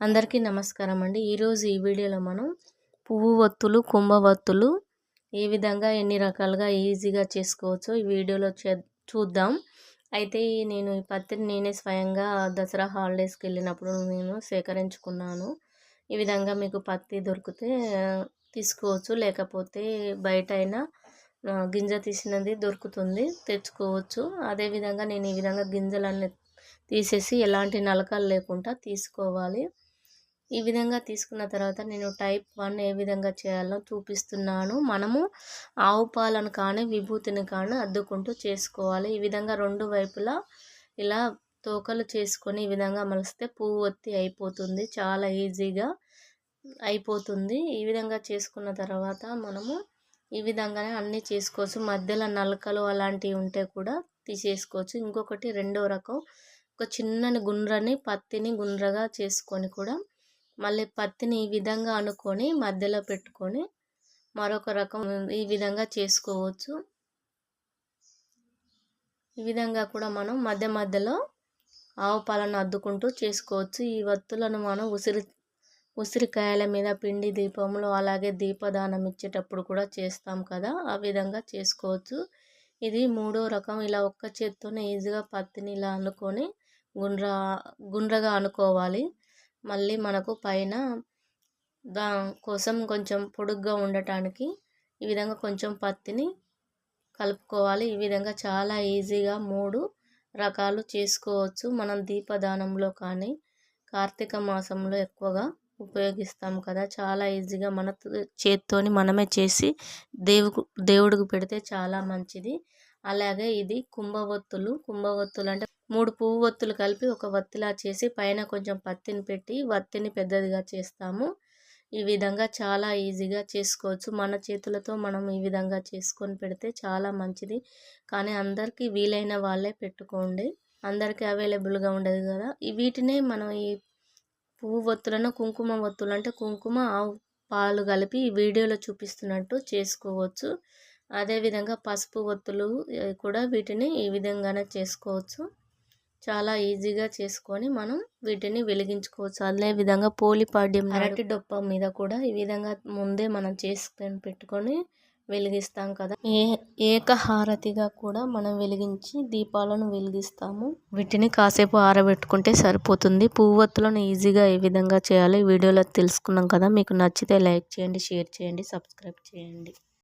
అందరికీ నమస్కారం అండి. ఈరోజు ఈ వీడియోలో మనం పువ్వు ఒత్తులు కుంభవత్తులు ఏ విధంగా ఎన్ని రకాలుగా ఈజీగా చేసుకోవచ్చో ఈ వీడియోలో చూద్దాం. అయితే నేను ఈ పత్తిని నేనే స్వయంగా దసరా హాలిడేస్కి వెళ్ళినప్పుడు నేను సేకరించుకున్నాను. ఈ విధంగా మీకు పత్తి దొరికితే తీసుకోవచ్చు. లేకపోతే బయట అయినా గింజ తీసినది దొరుకుతుంది తెచ్చుకోవచ్చు. అదేవిధంగా నేను ఈ విధంగా గింజలన్నీ తీసేసి ఎలాంటి నలకలు లేకుండా తీసుకోవాలి. ఈ విధంగా తీసుకున్న తర్వాత నేను టైప్ వన్ ఏ విధంగా చేయాలో చూపిస్తున్నాను. మనము ఆవు పాలను కానీ విభూతిని కానీ అద్దుకుంటూ చేసుకోవాలి. ఈ విధంగా రెండు వైపులా ఇలా తోకలు చేసుకొని ఈ విధంగా మలిస్తే పువ్వు ఒత్తి అయిపోతుంది. చాలా ఈజీగా అయిపోతుంది. ఈ విధంగా చేసుకున్న తర్వాత మనము ఈ విధంగానే అన్నీ చేసుకోవచ్చు. మధ్యలో నలకలు అలాంటివి ఉంటే కూడా తీసేసుకోవచ్చు. ఇంకొకటి రెండో రకం ఒక చిన్నని గుండ్రని పత్తిని గుండ్రగా చేసుకొని కూడా మళ్ళీ పత్తిని ఈ విధంగా అనుకొని మధ్యలో పెట్టుకొని మరొక రకం ఈ విధంగా చేసుకోవచ్చు. ఈ విధంగా కూడా మనం మధ్య మధ్యలో ఆవు పాలను అద్దుకుంటూ చేసుకోవచ్చు. ఈ వత్తులను మనం ఉసిరి ఉసిరికాయల మీద పిండి దీపంలో అలాగే దీపదానం ఇచ్చేటప్పుడు కూడా చేస్తాం కదా ఆ విధంగా చేసుకోవచ్చు. ఇది మూడో రకం. ఇలా ఒక్క చేత్తోనే ఈజీగా పత్తిని ఇలా అనుకొని గుండ్ర గుండ్రగా అనుకోవాలి. మళ్ళీ మనకు పైన దా కోసం కొంచెం పొడుగ్గా ఉండటానికి ఈ విధంగా కొంచెం పత్తిని కలుపుకోవాలి. ఈ విధంగా చాలా ఈజీగా మూడు రకాలు చేసుకోవచ్చు. మనం దీపదానంలో కానీ కార్తీక మాసంలో ఎక్కువగా ఉపయోగిస్తాం కదా. చాలా ఈజీగా మన చేత్తోని మనమే చేసి దేవుకు దేవుడికి పెడితే చాలా మంచిది. అలాగే ఇది కుంభవత్తులు. కుంభవత్తులు అంటే మూడు పువ్వు ఒత్తులు కలిపి ఒక వత్తిలా చేసి పైన కొంచెం పత్తిని పెట్టి వత్తిని పెద్దదిగా చేస్తాము. ఈ విధంగా చాలా ఈజీగా చేసుకోవచ్చు. మన చేతులతో మనం ఈ విధంగా చేసుకొని పెడితే చాలా మంచిది. కానీ అందరికీ వీలైన వాళ్ళే పెట్టుకోండి. అందరికీ అవైలబుల్గా ఉండదు కదా. వీటినే మనం ఈ పువ్వు ఒత్తులను కుంకుమ ఒత్తులు అంటే కుంకుమ ఆవు పాలు కలిపి ఈ వీడియోలో చూపిస్తున్నట్టు చేసుకోవచ్చు. అదేవిధంగా పసుపు ఒత్తులు కూడా వీటిని ఈ విధంగానే చేసుకోవచ్చు. చాలా ఈజీగా చేసుకొని మనం వీటిని వెలిగించుకోవచ్చు. అదే విధంగా పోలిపాడ్యం అరటి డొప్ప మీద కూడా ఈ విధంగా ముందే మనం చేసుకొని పెట్టుకొని వెలిగిస్తాం కదా. ఏ ఏకహారతిగా కూడా మనం వెలిగించి దీపాలను వెలిగిస్తాము. వీటిని కాసేపు ఆరబెట్టుకుంటే సరిపోతుంది. పువ్వొత్తులను ఈజీగా ఏ విధంగా చేయాలో వీడియోలో తెలుసుకున్నాం కదా. మీకు నచ్చితే లైక్ చేయండి షేర్ చేయండి సబ్స్క్రైబ్ చేయండి.